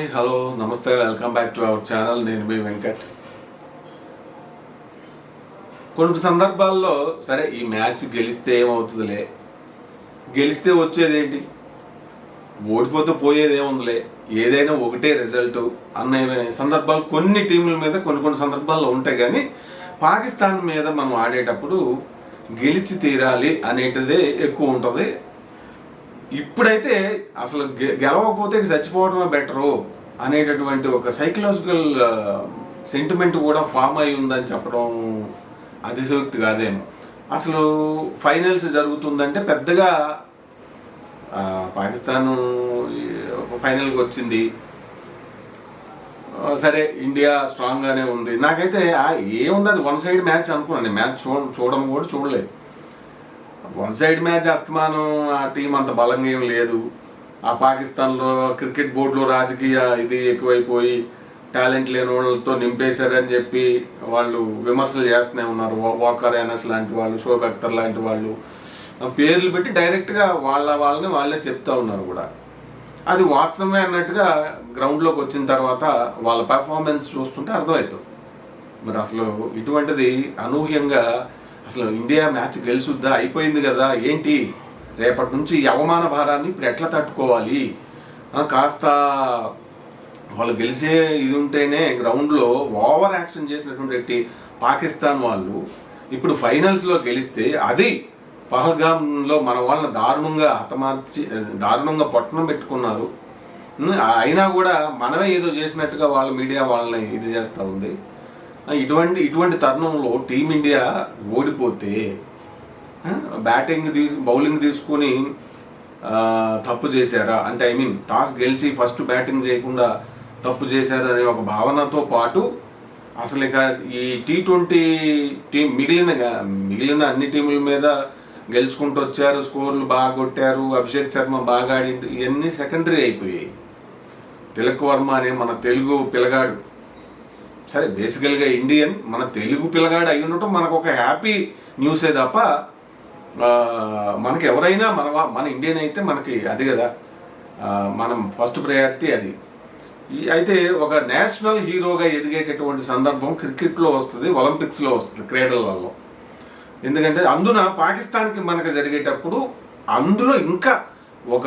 Hi hello నమస్తే welcome back to our channel. నేను మీ వెంకట్. కొన్ని సందర్భాల్లో సరే ఈ మ్యాచ్ గెలిస్తే ఏమవుతుందిలే? గెలిస్తే వచ్చేది ఏంటి ఓడిపోతే పోయేది ఏముందిలే ఏదైనా ఒకటే రిజల్ట్ అన్న సందర్భాలు కొన్ని టీముల మీద కొన్ని కొన్ని సందర్భాల్లో ఉంటాయి కానీ పాకిస్తాన్ మీద మనం ఆడేటప్పుడు గెలిచి తీరాలి అనేటిదే ఎక్కువ ఉంటుంది. ఇప్పుడైతే అసలు గె- గెలవకపోతే చచ్చిపోవడమే బెటరు అనేటటువంటి ఒక సైకలాజికల్ సెంటిమెంట్ కూడా ఫామ్ అయి ఉందని చెప్పడం అతిశయోక్తి కాదేమో. అసలు ఫైనల్స్ జరుగుతుందంటే పెద్దగా ఆ, పాకిస్తాన్ ఫైనల్కి వచ్చింది. సరే ఇండియా స్ట్రాంగ్గానే ఉంది. నాకైతే ఏముంది అది వన్ సైడ్ మ్యాచ్ అనుకున్నాను మ్యాచ్ చూడ చూడడం కూడా చూడలేదు. వన్ సైడ్ మ్యాచ్ అస్తమానం ఆ టీం అంత బలంగా ఏం లేదు. ఆ పాకిస్తాన్లో క్రికెట్ బోర్డులో రాజకీయ ఇది ఎక్కువైపోయి టాలెంట్ లేని వాళ్ళతో నింపేశారని చెప్పి వాళ్ళు విమర్శలు చేస్తూనే ఉన్నారు. వాకర్ ఎనస్ లాంటి వాళ్ళు షోబ్ అఖ్తర్ లాంటి వాళ్ళు. ఆ పేర్లు పెట్టి డైరెక్ట్గా వాళ్ళ వాళ్ళని వాళ్ళే చెప్తా ఉన్నారు కూడా. అది వాస్తవమే అన్నట్టుగా గ్రౌండ్లోకి వచ్చిన తర్వాత వాళ్ళ పెర్ఫార్మెన్స్ చూస్తుంటే అర్థమవుతుంది మరి అసలు ఇటువంటిది అనూహ్యంగా అసలు ఇండియా మ్యాచ్ గెలుసుద్దా అయిపోయింది కదా. ఏంటి? రేపటి నుంచి ఈ అవమాన భారాన్ని ఇప్పుడు ఎట్లా తట్టుకోవాలి? కాస్త వాళ్ళు గెలిచే ఇది ఉంటేనే గ్రౌండ్లో ఓవర్ యాక్షన్ చేసినటువంటి పాకిస్తాన్ వాళ్ళు ఇప్పుడు ఫైనల్స్లో గెలిస్తే అది పహల్గామ్లో మన వాళ్ళని దారుణంగా హతమార్చి దారుణంగా పట్టణం పెట్టుకున్నారు. అయినా కూడా మనమే ఏదో చేసినట్టుగా వాళ్ళ మీడియా వాళ్ళని ఇది చేస్తూ ఉంది. ఇటువంటి ఇటువంటి తరుణంలో టీమిండియా ఓడిపోతే బ్యాటింగ్ తీసు బౌలింగ్ తీసుకొని తప్పు చేశారా? అంటే ఐ మీన్ టాస్ గెలిచి ఫస్ట్ బ్యాటింగ్ చేయకుండా తప్పు చేశారా అనే ఒక భావనతో పాటు అసలు ఇక ఈ టీ ట్వంటీ టీం మిగిలిన మిగిలిన అన్ని టీముల మీద గెలుచుకుంటూ వచ్చారు స్కోర్లు బాగా కొట్టారు అభిషేక్ శర్మ బాగా ఆడి ఇవన్నీ సెకండరీ అయిపోయాయి. తిలక్ వర్మ అనే మన తెలుగు పిల్లగాడు సరే బేసికల్గా ఇండియన్ మన తెలుగు పిల్లగాడు అయి ఉండటం మనకు ఒక హ్యాపీ న్యూసే తప్ప మనకి ఎవరైనా మన మన ఇండియన్ అయితే మనకి అది కదా. మనం ఫస్ట్ ప్రయారిటీ అది. ఈ- అయితే ఒక నేషనల్ హీరోగా ఎదిగేటటువంటి సందర్భం క్రికెట్లో వస్తుంది ఒలింపిక్స్లో వస్తుంది క్రీడలలో. ఎందుకంటే అందున పాకిస్తాన్కి మనకు జరిగేటప్పుడు అందులో ఇంకా ఒక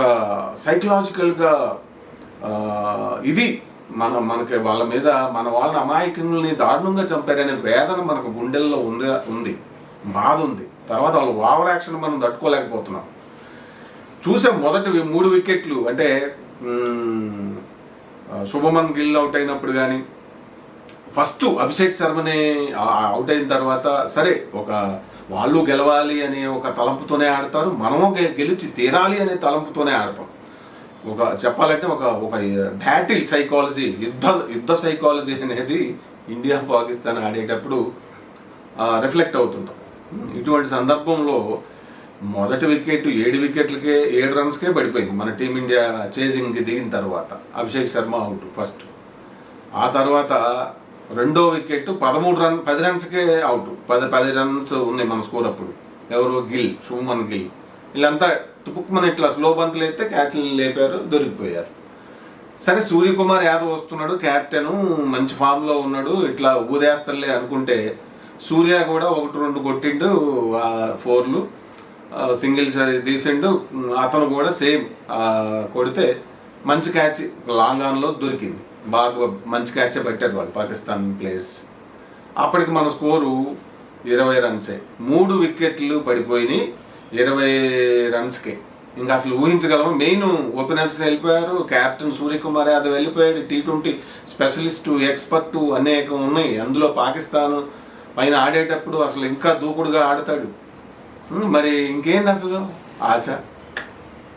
సైకలాజికల్గా ఇది మన మనకి వాళ్ళ మీద మన వాళ్ళ అమాయకుల్ని దారుణంగా చంపారనే వేదన మనకు గుండెల్లో ఉంది ఉంది. బాధ ఉంది. తర్వాత వాళ్ళ ఓవర్ యాక్షన్ మనం తట్టుకోలేకపోతున్నాం. చూసాం మొదటి మూడు వికెట్లు అంటే శుభమన్ గిల్ అవుట్ అయినప్పుడు కానీ ఫస్ట్ అభిషేక్ శర్మని అవుట్ అయిన తర్వాత సరే ఒక వాళ్ళు గెలవాలి అనే ఒక తలంపుతోనే ఆడతారు మనము గెలిచి తీరాలి అనే తలంపుతోనే ఆడతాం. ఒక చెప్పాలంటే ఒక ఒక బ్యాటిల్ సైకాలజీ యుద్ధ యుద్ధ సైకాలజీ అనేది ఇండియా పాకిస్తాన్ ఆడేటప్పుడు రిఫ్లెక్ట్ అవుతుంటాం. ఇటువంటి సందర్భంలో మొదటి వికెట్ ఏడు వికెట్లకే ఏడు రన్స్కే పడిపోయింది. మన టీమిండియా చేసింగ్కి దిగిన తర్వాత అభిషేక్ శర్మ అవుట్ ఫస్ట్. ఆ తర్వాత రెండో వికెట్ పదమూడు రన్ పది రన్స్కే అవుట్. పది పది రన్స్ ఉన్నాయి మన స్కోర్ అప్పుడు. ఎవరు? గిల్ శుభమన్ గిల్. వీళ్ళంతా తుపుక్కుమని ఇట్లా స్లో బంతులు అయితే క్యాచ్లు లేపారు దొరికిపోయారు. సరే సూర్యకుమార్ యాదవ్ వస్తున్నాడు క్యాప్టెను మంచి ఫామ్లో ఉన్నాడు ఇట్లా ఊదేస్తలే అనుకుంటే సూర్య కూడా ఒకటి రెండు కొట్టిండు ఆ ఫోర్లు సింగిల్స్ తీసిండు అతను కూడా సేమ్ కొడితే మంచి క్యాచ్ లాంగ్ ఆన్లో దొరికింది. బాగా మంచి క్యాచ్ పెట్టారు వాళ్ళు పాకిస్తాన్ ప్లేయర్స్. అప్పటికి మన స్కోరు ఇరవై రన్సే. మూడు వికెట్లు పడిపోయినాయి. ఇరవై రన్స్కే. ఇంకా అసలు ఊహించగలము? మెయిన్ ఓపెనర్స్ వెళ్ళిపోయారు. క్యాప్టెన్ సూర్యకుమార్ యాదవ్ వెళ్ళిపోయాడు. టీ ట్వంటీ స్పెషలిస్టు ఎక్స్పర్టు అనేకం ఉన్నాయి. అందులో పాకిస్తాన్ పైన ఆడేటప్పుడు అసలు ఇంకా దూకుడుగా ఆడతాడు. మరి ఇంకేంది అసలు? ఆశ.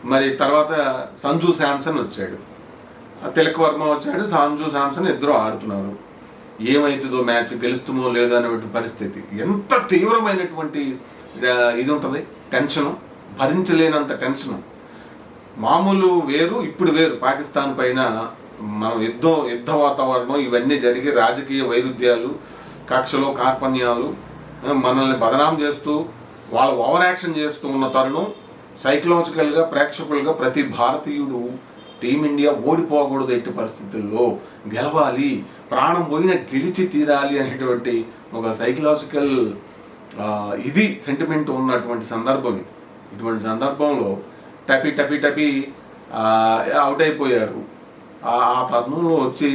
మరి తర్వాత సంజు శాంసన్ వచ్చాడు. తిలక్ వర్మ వచ్చాడు. సంజు శాంసన్ ఇద్దరు ఆడుతున్నారు. ఏమవుతుందో మ్యాచ్ గెలుస్తుందో లేదో అనేటువంటి పరిస్థితి. ఎంత తీవ్రమైనటువంటి ఇది ఉంటుంది? టెన్షను భరించలేనంత టెన్షను. మామూలు వేరు ఇప్పుడు వేరు. పాకిస్తాన్ పైన మనం యుద్ధం యుద్ధ వాతావరణం ఇవన్నీ జరిగి రాజకీయ వైరుధ్యాలు కక్షలు కార్పణ్యాలు మనల్ని బదనాం చేస్తూ వాళ్ళు ఓవర్ యాక్షన్ చేస్తూ ఉన్న తరుణం సైకలాజికల్గా ప్రేక్షకులుగా ప్రతి భారతీయుడు టీమిండియా ఓడిపోకూడదు ఎట్టి పరిస్థితుల్లో. గెలవాలి ప్రాణం పోయిన గెలిచి తీరాలి అనేటువంటి ఒక సైకలాజికల్ ఇది సెంటిమెంట్ ఉన్నటువంటి సందర్భం ఇది. ఇటువంటి సందర్భంలో టపి టపి టపి అవుట్ అయిపోయారు. ఆ పద్మంలో వచ్చి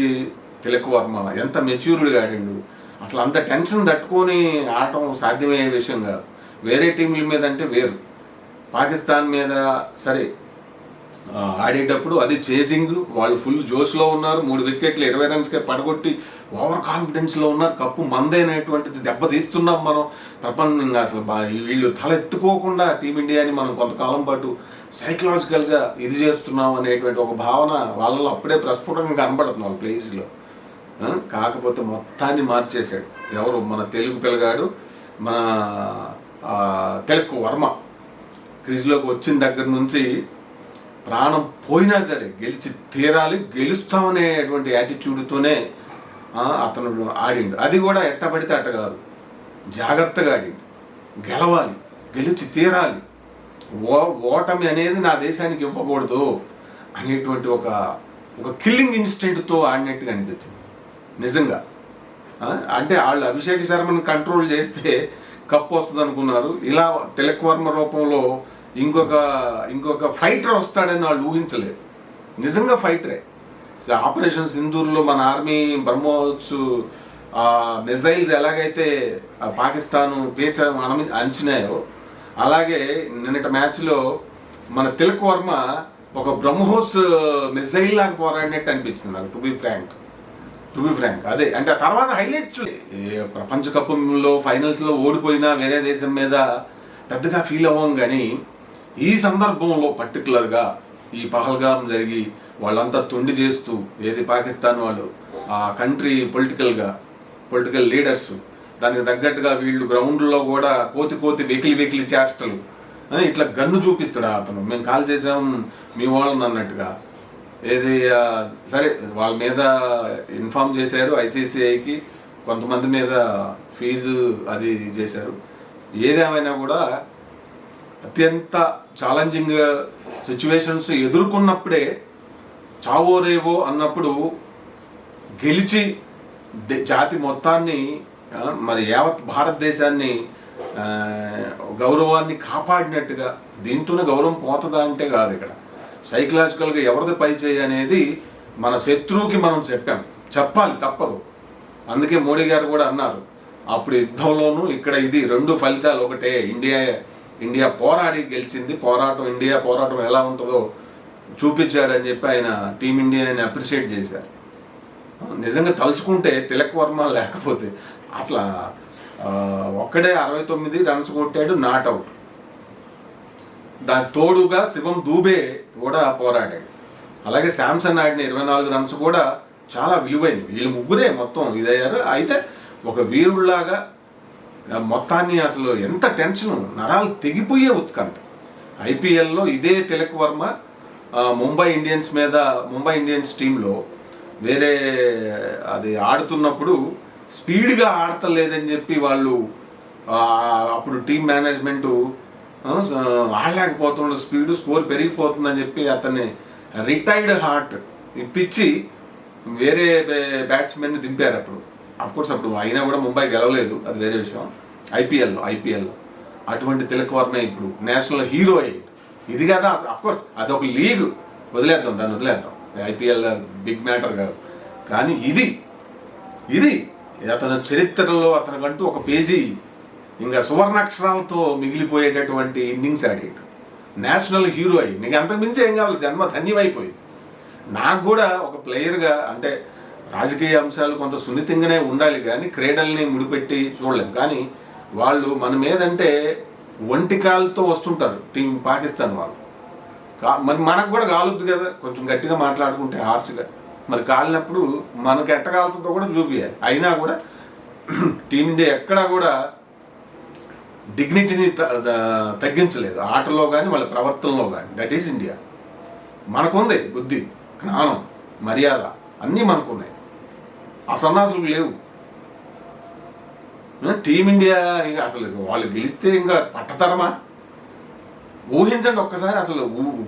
తిలక్ వర్మ ఎంత మెచ్యూర్డ్గా ఆడిండు. అసలు అంత టెన్షన్ తట్టుకొని ఆడటం సాధ్యమయ్యే విషయం కాదు. వేరే టీంల మీద అంటే వేరు. పాకిస్తాన్ మీద సరే ఆడేటప్పుడు అది చేసింగ్ వాళ్ళు ఫుల్ జోష్లో ఉన్నారు. మూడు వికెట్లు ఇరవై రన్స్కే పడగొట్టి ఓవర్ కాన్ఫిడెన్స్లో ఉన్నారు. కప్పు మందేనేటువంటిది దెబ్బతీస్తున్నాం మనం. ప్రపంచంగా అసలు వీళ్ళు తల ఎత్తుకోకుండా టీమిండియాని మనం కొంతకాలం పాటు సైకలాజికల్గా ఇది చేస్తున్నాం అనేటువంటి ఒక భావన వాళ్ళలో అప్పుడే ప్రస్ఫుటంగా కనబడుతుంది వాళ్ళ ప్లేస్లో కాకపోతే మొత్తాన్ని మార్చేశాడు. ఎవరు? మన తెలుగు పిల్లగాడు మన తెలుగు వర్మ. క్రీజ్లోకి వచ్చిన దగ్గర నుంచి ప్రాణం పోయినా సరే గెలిచి తీరాలి గెలుస్తామనేటువంటి యాటిట్యూడ్తోనే అతను ఆడిండు. అది కూడా ఎట్టబడితే అట్ట కాదు. జాగ్రత్తగా ఆడిండు. గెలవాలి. గెలిచి తీరాలి. ఓ ఓటమి అనేది నా దేశానికి ఇవ్వకూడదు అనేటువంటి ఒక ఒక కిల్లింగ్ ఇన్స్టెంట్తో ఆడినట్టుగా అనిపించింది. నిజంగా. అంటే వాళ్ళు అభిషేక్ శర్మను కంట్రోల్ చేస్తే కప్పు వస్తుంది అనుకున్నారు ఇలా తిలక్ వర్మ రూపంలో ఇంకొక ఇంకొక ఫైటర్ వస్తాడని వాళ్ళు ఊహించలేదు. నిజంగా ఫైటరే. ఆపరేషన్ సింధూర్లో మన ఆర్మీ బ్రహ్మోత్స్ మిజైల్స్ ఎలాగైతే పాకిస్తాన్ పీచ అంచినాయో అలాగే నిన్నటి మ్యాచ్లో మన తిలక్ వర్మ ఒక బ్రహ్మోస్ మిజైల్ లాగా పోరాడినట్టు అనిపించింది నాకు to be frank to be frank అదే. అంటే ఆ తర్వాత హైలైట్ ప్రపంచ కప్లో ఫైనల్స్లో ఓడిపోయినా వేరే దేశం మీద పెద్దగా ఫీల్ అవ్వం కానీ ఈ సందర్భంలో పర్టికులర్గా ఈ పహల్గాం జరిగి వాళ్ళంతా తొండి చేస్తూ ఏది పాకిస్తాన్ వాళ్ళు ఆ కంట్రీ పొలిటికల్గా పొలిటికల్ లీడర్స్ దానికి తగ్గట్టుగా వీళ్ళు గ్రౌండ్లో కూడా కోతి కోతి వెకిలి వెకిలి చేష్టలు. ఇట్లా గన్ను చూపిస్తాడు అతను. మేము కాల్ చేసాం మీ వాళ్ళని అన్నట్టుగా. ఏది సరే వాళ్ళ మీద ఇన్ఫామ్ చేశారు ఐసీసీఐకి కొంతమంది మీద ఫీజు అది చేశారు. ఏదేమైనా కూడా అత్యంత ఛాలెంజింగ్ సిచ్యువేషన్స్ uh, ఎదుర్కొన్నప్పుడే చావో రేవో అన్నప్పుడు గెలిచి జాతి మొత్తాన్ని మరి యావత్ భారతదేశాన్ని గౌరవాన్ని కాపాడినట్టుగా దీంతోనే గౌరవం పోతుందా అంటే కాదు ఇక్కడ. సైకలాజికల్గా ఎవరిది పై చేయి అనేది మన శత్రువుకి మనం చెప్పాం. చెప్పాలి తప్పదు. అందుకే మోడీ గారు కూడా అన్నారు అప్పుడు యుద్ధంలోనూ ఇక్కడ ఇది రెండు ఫలితాలు ఒకటే. ఇండియా ఇండియా పోరాడి గెలిచింది పోరాటం ఇండియా పోరాటం ఎలా ఉంటుందో చూపించారని చెప్పి ఆయన టీమిండియాని అప్రిషియేట్ చేశారు. నిజంగా తలుచుకుంటే తిలక్ వర్మ లేకపోతే అసలు ఒక్కడే అరవై తొమ్మిది రన్స్ కొట్టాడు నాట్ అవుట్ దాని తోడుగా శివం దూబే కూడా పోరాడాడు. అలాగే శాంసన్ ఆడిన ఇరవై నాలుగు రన్స్ కూడా చాలా విలువైనవి. వీళ్ళు ముగ్గురే మొత్తం ఇదయ్యారు. అయితే ఒక వీరుల్లాగా మొత్తాన్ని అసలు ఎంత టెన్షన్ నరాలు తెగిపోయే ఉత్కంఠ. ఐపీఎల్లో ఇదే తిలక్ వర్మ ముంబై ఇండియన్స్ మీద ముంబై ఇండియన్స్ టీంలో వేరే అది ఆడుతున్నప్పుడు స్పీడ్గా ఆడతలేదని చెప్పి వాళ్ళు అప్పుడు టీం మేనేజ్మెంట్ ఆడలేకపోతున్న స్పీడ్ స్కోర్ పెరిగిపోతుందని చెప్పి అతన్ని రిటైర్డ్ హార్ట్ ఇప్పించి వేరే బ్యాట్స్మెన్ దింపారు అప్పుడు. కోర్స్ అప్పుడు అయినా కూడా ముంబై గెలవలేదు అది వేరే విషయం. ఐపీఎల్లో ఐపీఎల్లో. అటువంటి తిలక్ వర్మ ఇప్పుడు నేషనల్ హీరో అయ్యాడు. ఇది కదా అఫ్కోర్స్ అదొక లీగ్. వదిలేద్దాం దాన్ని వదిలేద్దాం. ఐపీఎల్ బిగ్ మ్యాటర్ కాదు. కానీ ఇది ఇది అతని చరిత్రలో అతనికంటూ ఒక పేజీ ఇంకా సువర్ణాక్షరాలతో మిగిలిపోయేటటువంటి ఇన్నింగ్స్ ఆడాడు. నేషనల్ హీరో అయ్యి నీకు అంతకుమించి ఏం కావాలి జన్మ ధన్యమైపోయింది. నాకు కూడా ఒక ప్లేయర్గా అంటే రాజకీయ అంశాలు కొంత సున్నితంగానే ఉండాలి కానీ క్రీడల్ని ముడిపెట్టి చూడలేం. కానీ వాళ్ళు మన మీదంటే ఒంటికాలతో వస్తుంటారు. టీం పాకిస్తాన్ వాళ్ళు. మరి మనకు కూడా కాలొద్దు కదా. కొంచెం గట్టిగా మాట్లాడుకుంటే హార్ష్గా. మరి కాలినప్పుడు మనకు ఎట్టకాలతో కూడా చూపించాలి అయినా కూడా టీమిండియా ఎక్కడా కూడా డిగ్నిటీని తగ్గించలేదు. ఆటలో కానీ వాళ్ళ ప్రవర్తనలో కానీ దట్ ఈస్ ఇండియా మనకుంది బుద్ధి జ్ఞానం మర్యాద అన్నీ మనకున్నాయి. ఆ సన్నాసులకు లేవు. టీమిండియా ఇంకా అసలు వాళ్ళు గెలిస్తే ఇంకా పట్టతరమా? ఊహించండి ఒక్కసారి అసలు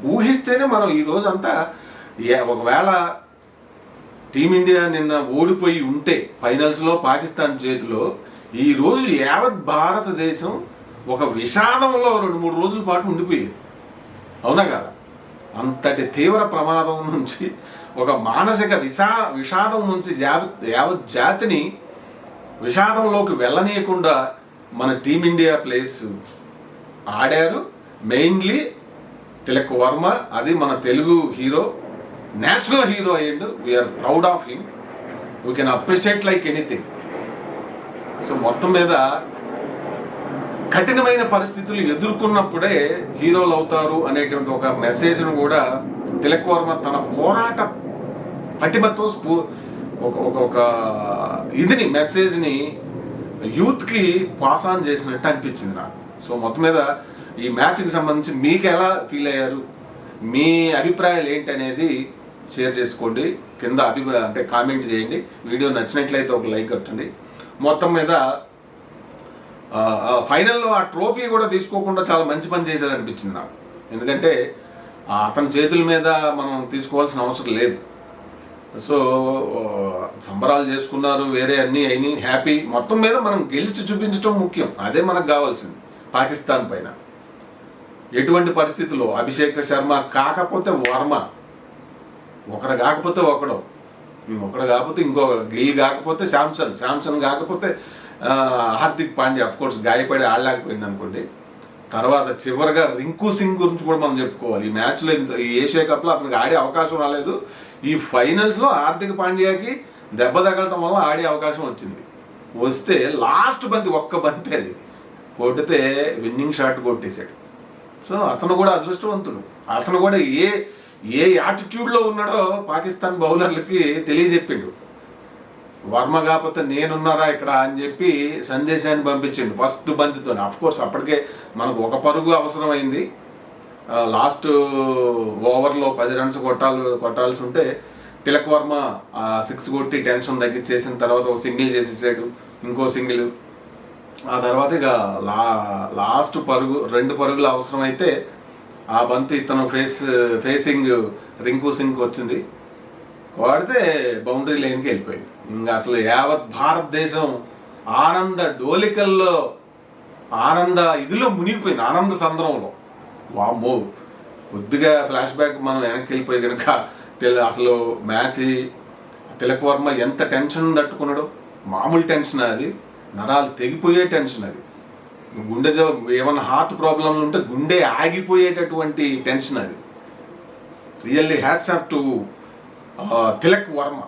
ఊహిస్తేనే మనం ఈ రోజంతా ఒకవేళ టీమిండియా నిన్న ఓడిపోయి ఉంటే ఫైనల్స్లో పాకిస్తాన్ చేతిలో ఈ రోజు యావత్ భారతదేశం ఒక విషాదంలో రెండు మూడు రోజుల పాటు ఉండిపోయేది. అవునా కదా? అంతటి తీవ్ర ప్రమాదం నుంచి ఒక మానసిక విషా విషాదం నుంచి యావత్ యావత్ జాతిని విషాదంలోకి వెళ్ళనీయకుండా మన టీమిండియా ప్లేయర్స్ ఆడారు. మెయిన్లీ తిలక్ వర్మ అది మన తెలుగు హీరో నేషనల్ హీరో అయ్యిండు. We are proud of him we can appreciate like anything so మొత్తం మీద కఠినమైన పరిస్థితులు ఎదుర్కొన్నప్పుడే హీరోలు అవుతారు అనేటువంటి ఒక మెసేజ్ను కూడా తిలక్ వర్మ తన పోరాట పటిమతో స్ఫూ ఒక ఒక ఒక ఇదిని మెసేజ్ని యూత్కి పాస్ ఆన్ చేసినట్టు అనిపించింది నాకు. సో మొత్తం మీద ఈ మ్యాచ్కి సంబంధించి మీకు ఎలా ఫీల్ అయ్యారు? మీ అభిప్రాయాలు ఏంటి అనేది షేర్ చేసుకోండి. కింద అభిప్రాయం అంటే కామెంట్ చేయండి. వీడియో నచ్చినట్లయితే ఒక లైక్ కొట్టండి. మొత్తం మీద ఫైనల్లో ఆ ట్రోఫీ కూడా తీసుకోకుండా చాలా మంచి పని చేశారు అనిపించింది నాకు. ఎందుకంటే అతని చేతుల మీద మనం తీసుకోవాల్సిన అవసరం లేదు. సో సంబరాలు చేసుకున్నారు వేరే అన్నీ అయినాయి హ్యాపీ. మొత్తం మీద మనం గెలిచి చూపించడం ముఖ్యం. అదే మనకు కావాల్సింది పాకిస్తాన్ పైన. ఎటువంటి పరిస్థితుల్లో అభిషేక్ శర్మ కాకపోతే వర్మ ఒకరు కాకపోతే ఒకడు ఒకడు కాకపోతే ఇంకో గిల్ కాకపోతే శాంసన్ శాంసన్ కాకపోతే హార్దిక్ పాండ్యా కోర్స్ గాయపడి ఆడలేకపోయింది అనుకోండి. తర్వాత చివరిగా రింకు సింగ్ గురించి కూడా మనం చెప్పుకోవాలి. ఈ మ్యాచ్లో ఈ ఏషియా కప్లో అతనికి ఆడే అవకాశం రాలేదు. ఈ ఫైనల్స్లో ఆర్థిక పాండ్యాకి దెబ్బ తగలటం వల్ల ఆడే అవకాశం వచ్చింది. వస్తే లాస్ట్ బంతి ఒక్క బంతి అది. కొట్టితే విన్నింగ్ షాట్ కొట్టేశాడు. సో అతను కూడా అదృష్టవంతుడు. అతను కూడా ఏ ఏ యాటిట్యూడ్లో ఉన్నాడో పాకిస్తాన్ బౌలర్లకి తెలియజెప్పిండు. వర్మ కాకపోతే నేనున్నారా ఇక్కడ అని చెప్పి సందేశాన్ని పంపించిండు ఫస్ట్ బంతితో అఫ్ కోర్స్ అప్పటికే మనకు ఒక పరుగు అవసరమైంది. లాస్ట్ ఓవర్లో పది రన్స్ కొట్టాలి కొట్టాల్సి ఉంటే తిలక్ వర్మ సిక్స్ కొట్టి టెన్షన్ తగ్గించేసిన తర్వాత ఒక సింగిల్ చేసేసాడు. ఇంకో సింగిల్. ఆ తర్వాత ఇక లా లాస్ట్ పరుగు రెండు పరుగులు అవసరమైతే ఆ బంతి ఇతను ఫేస్ ఫేసింగ్ రింకు సింగ్ వచ్చింది కొడితే బౌండరీ లైన్కి వెళ్ళిపోయింది. ఇంకా అసలు యావత్ భారతదేశం ఆనంద డోలికల్లో ఆనంద ఇదిలో మునిగిపోయింది. ఆనంద సంద్రంలో. వామ్మో కొద్దిగా ఫ్లాష్ బ్యాక్ మనం వెనక్కి వెళ్ళిపోయి కనుక తెల అసలు మ్యాచ్ తిలక్ వర్మ ఎంత టెన్షన్ తట్టుకున్నాడో మామూలు టెన్షన్ అది నరాలు తెగిపోయే టెన్షన్ అది. గుండె జ ఏమన్నా హార్ట్ ప్రాబ్లంలు ఉంటే గుండె ఆగిపోయేటటువంటి టెన్షన్ అది. Really hats off to Tilak Varma